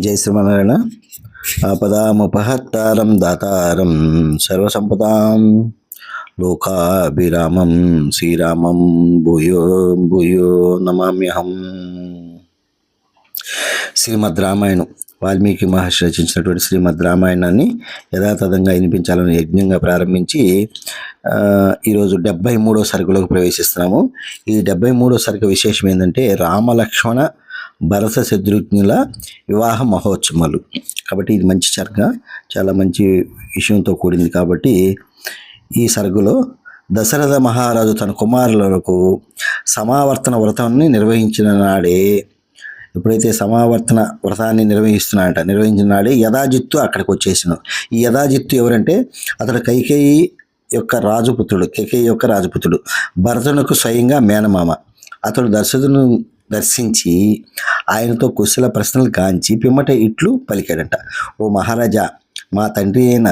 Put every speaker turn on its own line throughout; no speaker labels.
జై శ్రీమనారాయణ ఆపదాముపహత్తారం దాతారం సర్వసంపదాం. లోకాభిరామం శ్రీరామం భూయో భూయో నమామ్యహం. శ్రీమద్ రామాయణం వాల్మీకి మహర్షి రచించినటువంటి శ్రీమద్ రామాయణాన్ని యథాతథంగా వినిపించాలని యజ్ఞంగా ప్రారంభించి ఈరోజు డెబ్బై మూడో సరుకులకు ప్రవేశిస్తున్నాము. ఈ డెబ్బై మూడో సరుకు విశేషం ఏంటంటే రామలక్ష్మణ భరత శత్రుఘ్నుల వివాహ మహోత్సవాలు. కాబట్టి ఇది మంచి సరుగ చాలా మంచి విషయంతో కూడింది కాబట్టి ఈ సరుకులో దశరథ మహారాజు తన కుమారులకు సమావర్తన వ్రతాన్ని నిర్వహించిన నాడే ఎప్పుడైతే సమావర్తన వ్రతాన్ని నిర్వహిస్తున్నాడట నిర్వహించిన నాడే యథాజిత్తు అక్కడికి వచ్చేసిన ఈ యథాజిత్తు ఎవరంటే అతడు కైకేయి యొక్క రాజపుత్రుడు కైకేయి యొక్క రాజపుత్రుడు భరతునకు స్వయంగా మేనమామ. అతడు దశరథును దర్శించి ఆయనతో కుశల ప్రశ్నలు కాంచి పిమ్మట ఇట్లు పలికాడంట. ఓ మహారాజా మా తండ్రి అయిన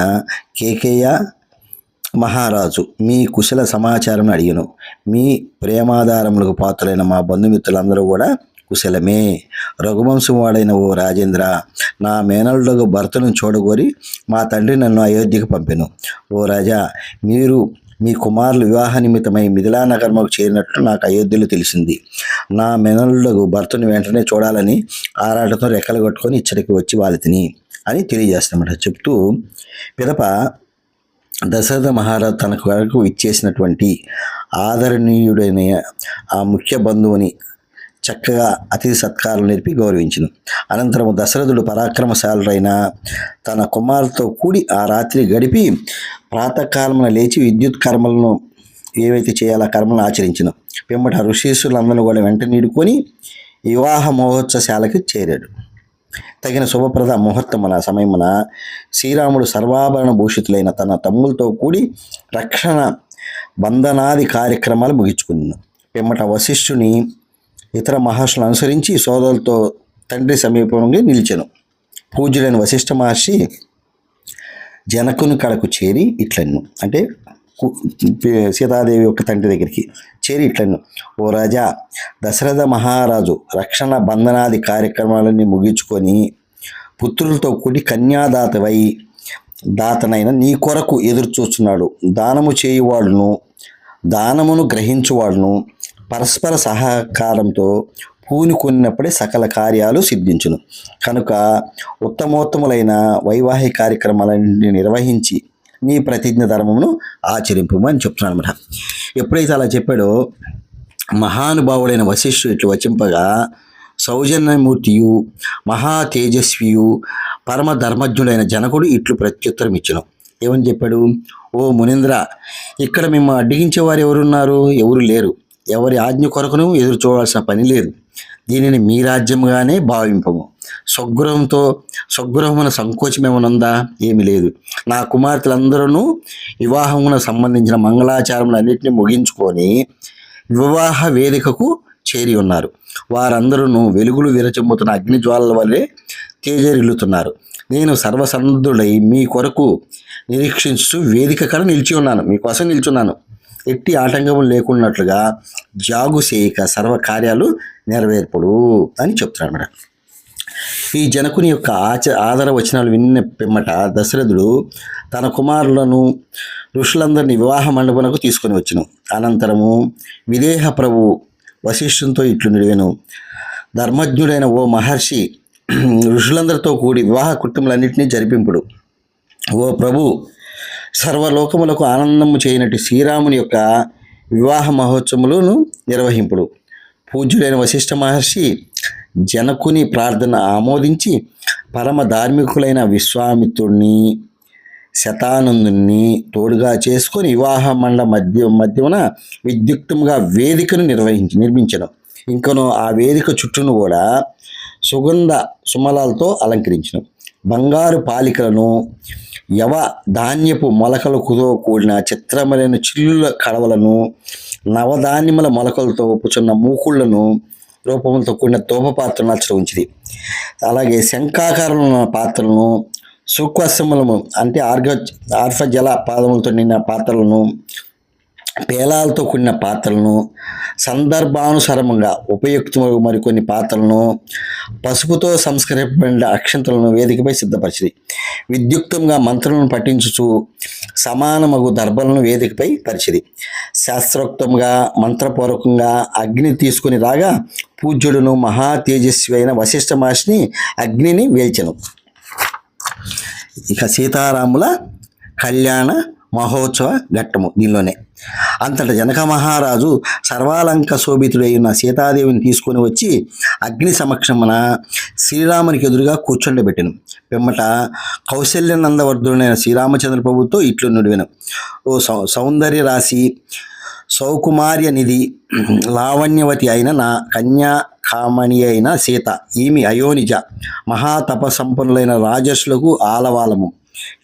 కేకేయ మహారాజు మీ కుశల సమాచారం అడిగను. మీ ప్రేమాధారములకు పాత్రులైన మా బంధుమిత్రులందరూ కూడా కుశలమే. రఘువంశం వాడైన ఓ రాజేంద్ర నా మేనల్లుడు భర్తను చూడగోరి మా తండ్రి నన్ను అయోధ్యకు పంపెను. ఓ రాజా మీరు మీ కుమారులు వివాహ నిమిత్తమై మిథిలా నగరముకు చేరినట్లు నాకు అయోధ్యలో తెలిసింది. నా మెనల్లుడు భర్తను వెంటనే చూడాలని ఆరాటంతో రెక్కలు కట్టుకొని ఇచ్చడికి వచ్చి వాళ్ళతిని అని తెలియజేస్తామట చెప్తూ పిదప దశరథ మహారాజు తనకు వరకు ఇచ్చేసినటువంటి ఆదరణీయుడైన ఆ ముఖ్య బంధువుని చక్కగా అతిథి సత్కారం నేర్పి గౌరవించను. అనంతరం దశరథుడు పరాక్రమశాలుడైన తన కుమారుతో కూడి ఆ రాత్రి గడిపి ప్రాతకాలమున లేచి విద్యుత్ కర్మలను ఏవైతే చేయాలో ఆ కర్మలను ఆచరించను. పిమ్మట ఋషీశ్వరులందరూ కూడా వెంట నీడుకొని వివాహ మహోత్సవశాలకి చేరాడు తగిన శుభప్రద ముహూర్తమున సమయమున శ్రీరాముడు సర్వాభరణ భూషితులైన తన తమ్ములతో కూడి రక్షణ బంధనాది కార్యక్రమాలు ముగించుకున్నాను పిమ్మట వశిష్ఠుని ఇతర మహర్షులను అనుసరించి సోదరులతో తండ్రి సమీపంగా నిలిచాను. పూజ్యుడైన వశిష్ఠ మహర్షి జనకుని కడకు చేరి ఇట్లను అంటే సీతాదేవి యొక్క తండ్రి దగ్గరికి చేరి ఇట్లను ఓ రాజా దశరథ మహారాజు రక్షణ బంధనాది కార్యక్రమాలన్నీ ముగించుకొని పుత్రులతో కూడి కన్యాదాతవై దాతనైన నీ కొరకు ఎదురు చూస్తున్నాడు దానము చేయువాడును దానమును గ్రహించువాడును పరస్పర సహకారంతో పూనుకున్నప్పుడే సకల కార్యాలు సిద్ధించును. కనుక ఉత్తమోత్తములైన వైవాహిక కార్యక్రమాలన్నీ నిర్వహించి నీ ప్రతిజ్ఞ ధర్మమును ఆచరింపు అని చెప్తున్నాను అనమాట ఎప్పుడైతే అలా చెప్పాడో మహానుభావుడైన వశిష్ఠుడు ఇట్లు వచింపగా సౌజన్యమూర్తియు మహా తేజస్వియు పరమ ధర్మజ్ఞుడైన జనకుడు ఇట్లు ప్రత్యుత్తరం ఇచ్చను. ఏమని చెప్పాడు? ఓ మునీంద్ర ఇక్కడ మేము అడ్డగించేవారు ఎవరున్నారు? ఎవరు లేరు. ఎవరి ఆజ్ఞ కొరకును ఎదురు చూడాల్సిన పని లేదు. దీనిని మీ రాజ్యముగానే భావింపము. స్వగృహంతో స్వగృహమున సంకోచం ఏమనుందా? ఏమి లేదు. నా కుమార్తెలందరూ వివాహమున సంబంధించిన మంగళాచారములన్నింటినీ ముగించుకొని వివాహ వేదికకు చేరి ఉన్నారు. వారందరూ వెలుగులు విరచిమ్ముతున్న అగ్నిజ్వాలల వల్లే తేజరిల్లుతున్నారు. నేను సర్వసన్నద్ధుడై మీ కొరకు నిరీక్షించు వేదిక కడ నిలిచి ఉన్నాను. మీకోసం నిల్చున్నాను ఎట్టి ఆటంకములు లేకున్నట్లుగా జాగు చేయక సర్వ కార్యాలు నెరవేర్పుడు అని చెప్తున్నాడు మేడం. ఈ జనకుని యొక్క ఆచ ఆదర వచనాలు విన్న పిమ్మట దశరథుడు తన కుమారులను ఋషులందరినీ వివాహ మండపనకు తీసుకొని వచ్చును. అనంతరము విదేహ ప్రభు వశిష్ఠంతో ఇట్లు నిడివెను. ధర్మజ్ఞుడైన ఓ మహర్షి ఋషులందరితో కూడి వివాహ కుటుంబాలన్నింటినీ జరిపింపుడు. ఓ ప్రభు సర్వలోకములకు ఆనందము చేయనట్టు శ్రీరాముని యొక్క వివాహ మహోత్సవములను నిర్వహింపుడు. పూజ్యుడైన వశిష్ఠ మహర్షి జనకుని ప్రార్థన ఆమోదించి పరమ ధార్మికులైన విశ్వామిత్రుడిని శతానందుని తోడుగా చేసుకొని వివాహ మండ మధ్య మధ్యమున విద్యుక్తంగా వేదికను నిర్వహించి నిర్మించడం ఇంకను ఆ వేదిక చుట్టూను కూడా సుగంధ సుమలాలతో అలంకరించడం బంగారు పాలికలను యవ ధాన్యపు మొలకలతో కూడిన చిత్రములైన చిల్లుల కడవలను నవధాన్యముల మొలకలతో పుచ్చున్న మూకుళ్ళను రూపములతో కూడిన తోప పాత్రను అచ్చట ఉంచింది అలాగే శంఖాకారంలో ఉన్న పాత్రలను సూక్వస్యములము అంటే ఆర్గ ఆర్ఫజల పాదములతో నిన్న పాత్రలను పేలాలతో కూడిన పాత్రలను సందర్భానుసారముగా ఉపయుక్తము మరికొన్ని పాత్రలను పసుపుతో సంస్కరింపబడిన అక్షంతలను వేదికపై సిద్ధపరిచింది విద్యుక్తంగా మంత్రులను పఠించుచు సమానమగు దర్భలను వేదికపై పరిచింది శాస్త్రోక్తంగా మంత్రపూర్వకంగా అగ్ని తీసుకుని రాగా పూజ్యుడును మహా తేజస్వి అయిన వశిష్ఠ మహర్షిని అగ్నిని వేల్చెను. ఇక సీతారాముల కళ్యాణ మహోత్సవ ఘట్టము దీనిలోనే. అంతట జనక మహారాజు సర్వాలంక శోభితుడైన సీతాదేవిని తీసుకొని వచ్చి అగ్ని సమక్షమున శ్రీరామునికి ఎదురుగా కూర్చుండబెట్టెను. పిమ్మట కౌశల్యనందవర్ధుడైన శ్రీరామచంద్ర ప్రభుతో ఇట్లు నుడివెను. ఓ సౌ సౌందర్య రాశి సౌకుమార్య నిధి లావణ్యవతి అయిన నా కన్యా కామణి అయిన సీత ఈమె అయోనిజ మహాతప సంపన్నులైన రాజర్షులకు ఆలవాలము.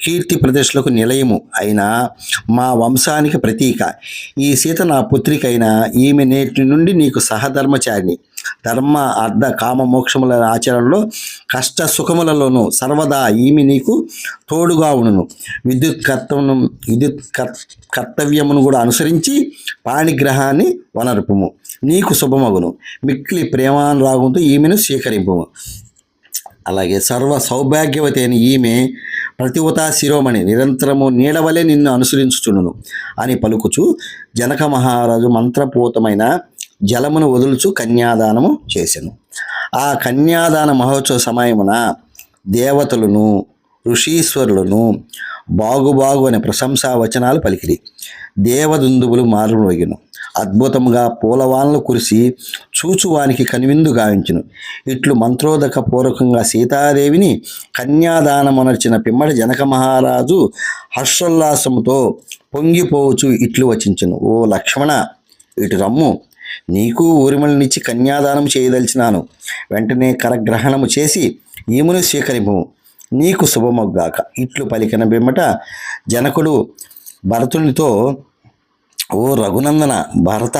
కీర్తి ప్రదర్శలకు నిలయము అయిన మా వంశానికి ప్రతీక. ఈ సీత నా పుత్రికైన ఈమె నేటి నుండి నీకు సహధర్మచారిణి. ధర్మ అర్ధ కామ మోక్షముల ఆచరణలో కష్ట సుఖములలోనూ సర్వదా ఈమె నీకు తోడుగా ఉండును. విద్యుత్ కర్తవ్యం విద్యుత్ కర్తవ్యమును కూడా అనుసరించి పాణిగ్రహాన్ని వనరుపుము. నీకు శుభమగును. మిక్కిలి ప్రేమానురాగంతో ఈమెను స్వీకరింపుము. అలాగే సర్వ సౌభాగ్యవతి అయిన ఈమె ప్రతివతా శిరోమణి నిరంతరము నీడవలే నిన్ను అనుసరించుచుండును అని పలుకుచు జనక మహారాజు మంత్రపూతమైన జలమును వదులుచు కన్యాదానము చేసెను. ఆ కన్యాదాన మహోత్సవ సమయమున దేవతలను ఋషీశ్వరులను బాగుబాగు అనే ప్రశంసా వచనాలు పలికిరి. దేవదుందుబులు మారుమోగిను అద్భుతముగా పూలవానలు కురిసి చూచువానికి కనువిందు గావించును. ఇట్లు మంత్రోదక పూర్వకంగా సీతాదేవిని కన్యాదానమునర్చిన పిమ్మడి జనక మహారాజు హర్షోల్లాసముతో పొంగిపోవచ్చు ఇట్లు వచించును. ఓ లక్ష్మణ ఇటు రమ్ము. నీకు ఊరిమలనిచ్చి కన్యాదానం చేయదలిచినాను. వెంటనే కరగ్రహణము చేసి ఈమును స్వీకరింపు. నీకు శుభమొగ్గాక. ఇట్లు పలికిన బిమ్మట జనకుడు భరతునితో ఓ రఘునందన భరత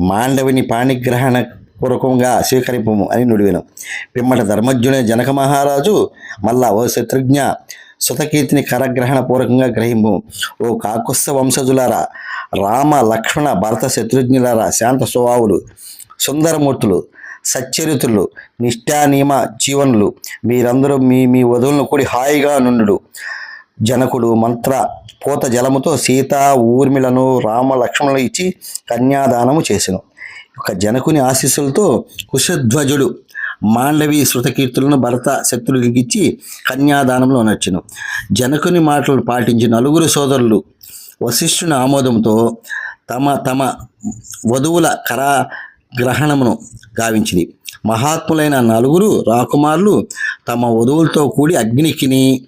మాండవిని పాణిగ్రహణ పూర్వకంగా స్వీకరింపము అని నుడివెను. పిమ్మట ధర్మజ్ఞునే జనక మహారాజు మళ్ళా ఓ శత్రుఘ్న సుతకీర్తిని కరగ్రహణ పూర్వకంగా గ్రహింపు ఓ కాకుస్త వంశజులారా రామ లక్ష్మణ భరత శత్రుఘ్నులారా శాంత స్వభావులు సుందరమూర్తులు సచ్చరితులు నిష్ఠానియమ జీవనులు మీరందరూ మీ మీ వధువులను కూడి హాయిగా నుండు జనకుడు మంత్ర పూత జలముతో సీత ఊర్మిలను రామ లక్ష్మణులు ఇచ్చి కన్యాదానము చేసెను. ఒక జనకుని ఆశీస్సులతో కుశధ్వజుడు మాండవి శృతకీర్తులను భరత శత్రువులకి ఇచ్చి కన్యాదానంలో నచ్చెను జనకుని మాటలు పాటించి నలుగురు సోదరులు వశిష్ఠుని ఆమోదంతో తమ తమ వధువుల కరా గ్రహణమును గావించింది మహాత్ములైన నలుగురు రాకుమారులు తమ వధువులతో కూడి అగ్నికిని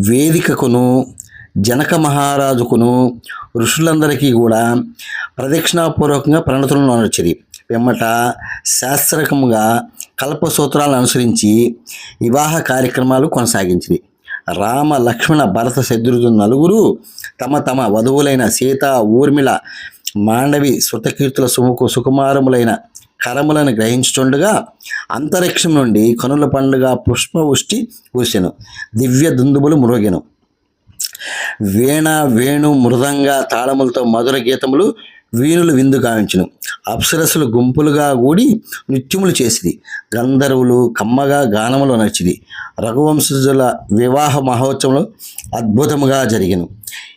వేదికకును జనక మహారాజుకును ఋషులందరికీ కూడా ప్రదక్షిణాపూర్వకంగా ప్రణతులను అనొచ్చింది పిమ్మట శాస్త్రకముగా కల్పసూత్రాలను అనుసరించి వివాహ కార్యక్రమాలు కొనసాగించింది రామ లక్ష్మణ భరత శత్రుఘ్న నలుగురు తమ తమ వధువులైన సీత ఊర్మిళ మాండవి శృతకీర్తుల సుముకు సుకుమారములైన కరములను గ్రహించుచుండగా అంతరిక్షం నుండి కనుల పండుగ పుష్పవృష్టి పూసెను దివ్య దుందుబులు మురుగెను. వీణ వేణు మృదంగ తాళములతో మధుర గీతములు వీణులు విందు గావించును. అప్సరసులు గుంపులుగా కూడి నృత్యములు చేసిది గంధర్వులు కమ్మగా గానములు నచ్చిది రఘువంశజుల వివాహ మహోత్సవంలో అద్భుతముగా జరిగెను.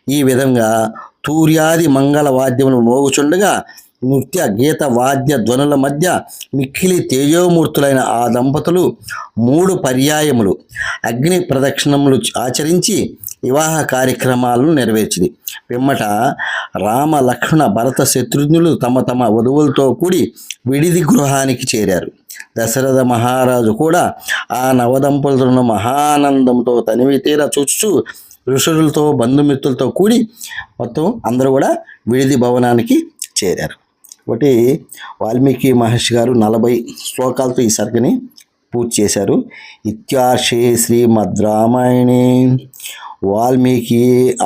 ఈ విధంగా తూర్యాది మంగళ వాద్యములు మోగుచుండగా నృత్య గీత వాద్య ధ్వనుల మధ్య మిక్కిలి తేజోమూర్తులైన ఆ దంపతులు మూడు పర్యాయములు. అగ్ని ప్రదక్షిణములు ఆచరించి వివాహ కార్యక్రమాలను నెరవేర్చింది పిమ్మట రామ లక్ష్మణ భరత శత్రుఘ్నులు తమ తమ వధువులతో కూడి విడిది గృహానికి చేరారు. దశరథ మహారాజు కూడా ఆ నవదంపతులను మహానందంతో తనివి తీర చూచు ఋషులతో బంధుమిత్రులతో కూడి మొత్తం అందరూ కూడా విడిది భవనానికి చేరారు. ఒకటి వాల్మీకి మహర్షి గారు నలభై శ్లోకాలతో ఈ సర్గని పూర్తి చేశారు. ఇత్యార్షే శ్రీమద్ రామాయణే వాల్మీకి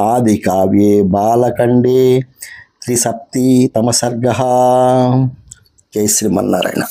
ఆది కావ్యే బాలకండే త్రిసప్తి తమ సర్గ. జై శ్రీమన్నారాయణ.